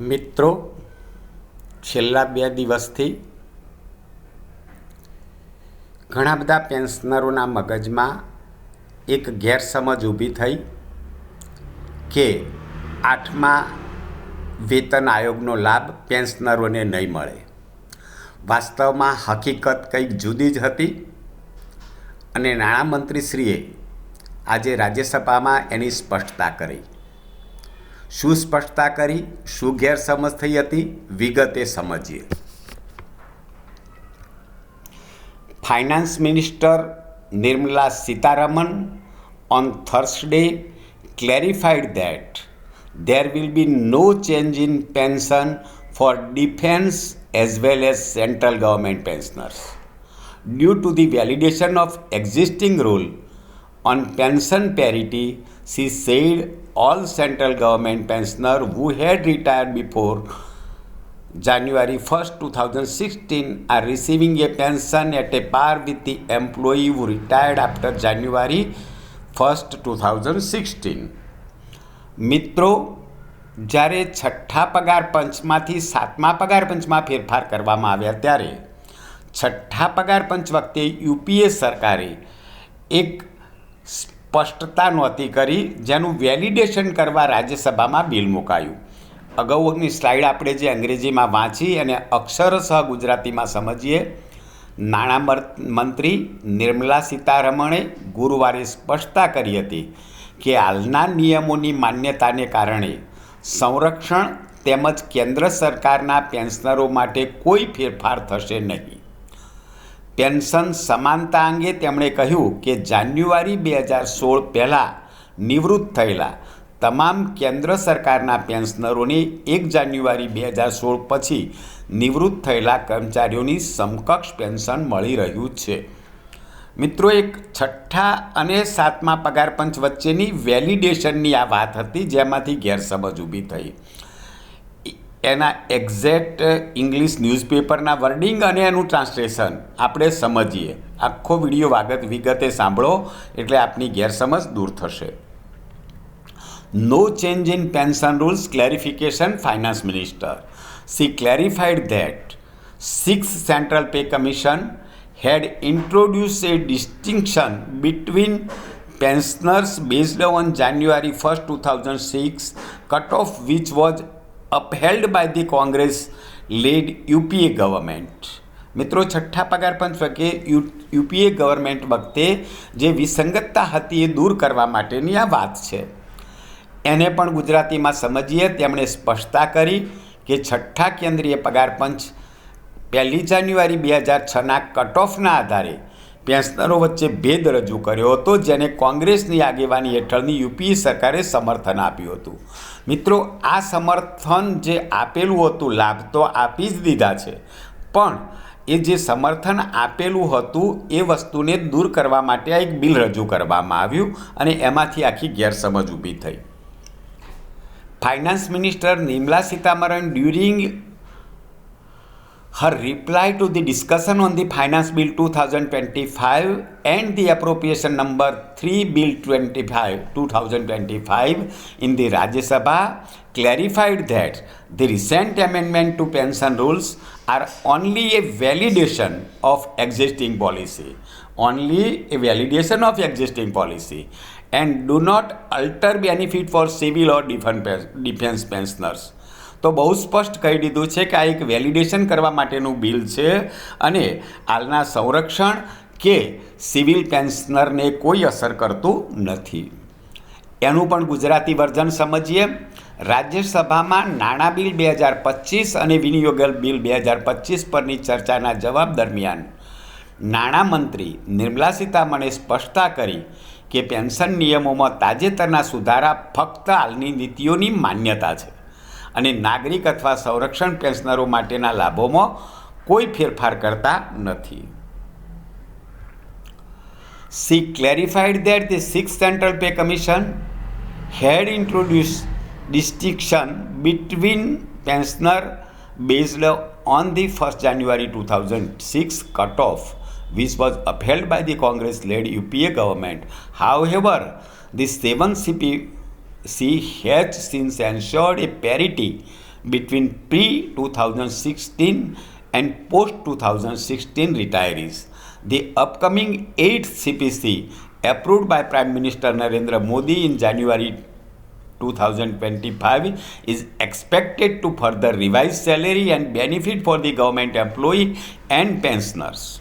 મિત્રો, છેલ્લા બે દિવસથી ઘણા બધા પેન્શનરોના મગજમાં એક ગેરસમજ ઊભી થઈ કે આઠમા વેતન આયોગનો લાભ પેન્શનરોને નહીં મળે. વાસ્તવમાં હકીકત કંઈક જુદી જ હતી અને નાણામંત્રીશ્રીએ આજે રાજ્યસભામાં એની સ્પષ્ટતા કરી. શું સ્પષ્ટતા કરી શું ગેરસમજ થઈ હતી વિગતે સમજીએ finance minister Nirmala Sitharaman on Thursday clarified that there will be no change in pension for defense as well as central government pensioners due to the validation of existing rule on pension parity she said all central government pensioners who had retired before January 1st 2016 are receiving a pension at a par with the employee who retired after January 1st 2016 મિત્રો જ્યારે છઠ્ઠા પગાર પંચમાંથી સાતમા પગાર પંચમાં ફેરફાર કરવામાં આવ્યા ત્યારે છઠ્ઠા પગાર પંચ વખતે યુપીએ સરકારે એક સ્પષ્ટતા નહોતી કરી જેનું વેલિડેશન કરવા રાજ્યસભામાં બિલ મુકાયું. અગાઉની સ્લાઇડ આપણે જે અંગ્રેજીમાં વાંચી અને અક્ષરશ ગુજરાતીમાં સમજીએ નાણાં મંત્રી નિર્મલા સીતારમણે ગુરુવારે સ્પષ્ટતા કરી હતી કે હાલના નિયમોની માન્યતાને કારણે સંરક્ષણ તેમજ કેન્દ્ર સરકારના પેન્શનરો માટે કોઈ ફેરફાર થશે નહીં. પેન્શન સમાનતા અંગે તેમણે કહ્યું કે જાન્યુઆરી બે હજાર સોળ પહેલાં નિવૃત્ત થયેલા તમામ કેન્દ્ર સરકારના પેન્શનરોને એક જાન્યુઆરી બે હજાર સોળ પછી નિવૃત્ત થયેલા કર્મચારીઓની સમકક્ષ પેન્શન મળી રહ્યું છે. મિત્રો, એક છઠ્ઠા અને સાતમા પગાર પંચ વચ્ચેની વેલિડેશનની આ વાત હતી, જેમાંથી ગેરસમજ ઊભી થઈ. એના એક્ઝેક્ટ ઇંગ્લિશ ન્યૂઝપેપરના વર્ડિંગ અને એનું ટ્રાન્સલેશન. આપણે સમજીએ. આખો વીડિયો વાગત વિગતે સાંભળો એટલે આપની ગેરસમજ દૂર થશે. No change in pension rules clarification finance minister she clarified that six central pay commission had introduced a distinction between pensioners based on January 1st, 2006 cutoff, which was upheld by the Congress led UPA government. મિત્રો, છઠ્ઠા પગાર પંચ વખતે UPA government વખતે જે વિસંગતતા હતી એ દૂર કરવા માટેની આ વાત છે એને પણ ગુજરાતીમાં સમજીએ, તેમણે સ્પષ્ટતા કરી કે છઠ્ઠા કેન્દ્રીય પગાર પંચ પહેલી જાન્યુઆરી બે હજાર છના કટ ઓફના આધારે પેન્શનરો વચ્ચે ભેદ રજૂ કર્યો હતો, જેને કોંગ્રેસની આગેવાની હેઠળની યુપીએ સરકારે સમર્થન આપ્યું હતું. મિત્રો, આ સમર્થન જે આપેલું હતું, લાભ તો આપી જ દીધા છે. પણ એ જે સમર્થન આપેલું હતું, એ વસ્તુને દૂર કરવા માટે આ એક બિલ રજૂ કરવામાં આવ્યું અને એમાંથી આખી ગેરસમજ ઊભી થઈ. Finance minister Nirmala Sitharaman during her reply to the discussion on the finance bill 2025 and the appropriation number 3 bill 25 2025 in the rajya sabha clarified that the recent amendment to pension rules are only a validation of existing policy only a validation of existing policy and do not alter benefit for civil or defense pensioners તો બહુ સ્પષ્ટ કહી દીધું છે કે આ એક validation કરવા માટેનું બિલ છે અને હાલના સંરક્ષણ કે સિવિલ પેન્શનરને કોઈ અસર કરતું નથી. એનું પણ ગુજરાતી વર્ઝન સમજીએ. રાજ્યસભામાં નાણાં બિલ બે હજાર પચીસ અને વિનિયોગ બિલ બે હજાર પચીસ પરની ચર્ચાના જવાબ દરમિયાન નાણામંત્રી નિર્મલા સીતારમણે સ્પષ્ટતા કરી કે પેન્શન નિયમોમાં તાજેતરના સુધારા ફક્ત હાલની નીતિઓની માન્યતા છે. અને નાગરિક અથવા સંરક્ષણ પેન્શનરો માટેના લાભોમાં કોઈ ફેરફાર કરતા નથી she clarified that the six central pay commission had introduce distinction between pensioner based on the first January two thousand six cut off which was upheld by the Congress led UPA government. However, the 7 CP C has since ensured a parity between pre 2016 and post 2016 retirees. The upcoming 8th CPC, approved by Prime Minister Narendra Modi in January 2025, is expected to further revise salary and benefit for the government employee and pensioners.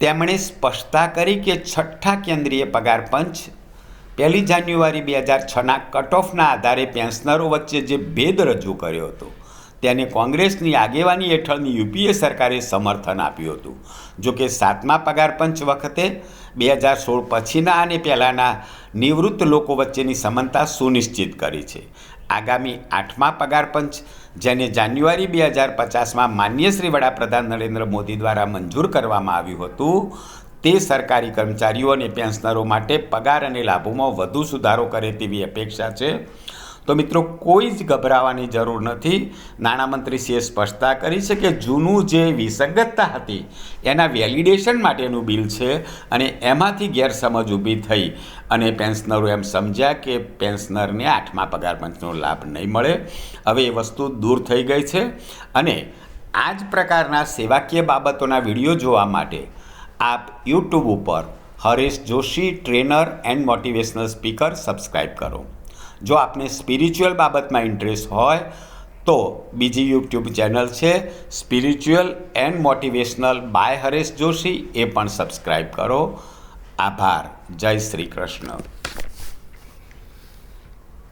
તેમણે સ્પષ્ટતા કરી કે છઠ્ઠા કેન્દ્રીય પગાર પંચ પહેલી જાન્યુઆરી બે હજાર છના કટ ઓફના આધારે પેન્શનરો વચ્ચે જે ભેદ રજૂ કર્યો હતો, તેને કોંગ્રેસની આગેવાની હેઠળની યુપીએ સરકારે સમર્થન આપ્યું હતું. જો કે સાતમા પગાર પંચ વખતે બે હજાર સોળ પછીના અને પહેલાંના નિવૃત્ત લોકો વચ્ચેની સમાનતા સુનિશ્ચિત કરી છે. આગામી આઠમા પગાર પંચ જેને જાન્યુઆરી બે હજાર પચાસમાં માન્ય શ્રી વડાપ્રધાન નરેન્દ્ર મોદી દ્વારા મંજૂર કરવામાં આવ્યું હતું, તે સરકારી કર્મચારીઓ અને પેન્શનરો માટે પગાર અને લાભોમાં વધુ સુધારો કરે તેવી અપેક્ષા છે. તો મિત્રો, કોઈ જ ગભરાવાની જરૂર નથી. નાણામંત્રીશ્રીએ સ્પષ્ટતા કરી છે કે જૂનું જે વિસંગતતા હતી, એના વેલિડેશન માટેનું બિલ છે અને એમાંથી ગેરસમજ ઊભી થઈ. અને પેન્શનરો એમ સમજ્યા કે પેન્શનરને આઠમા પગાર પંચનો લાભ નહીં મળે. હવે એ વસ્તુ દૂર થઈ ગઈ છે. અને આ જ પ્રકારના સેવાકીય બાબતોના વીડિયો જોવા માટે આપ યુટ્યુબ ઉપર Haresh Joshi trainer and motivational speaker subscribe કરો. જો આપને સ્પિરિચ્યુઅલ બાબતમાં ઇન્ટરેસ્ટ હોય, તો બીજી યુટ્યુબ ચેનલ છે spiritual and motivational by Haresh Joshi. એ પણ સબસ્ક્રાઈબ કરો. આભાર. જય શ્રી કૃષ્ણ.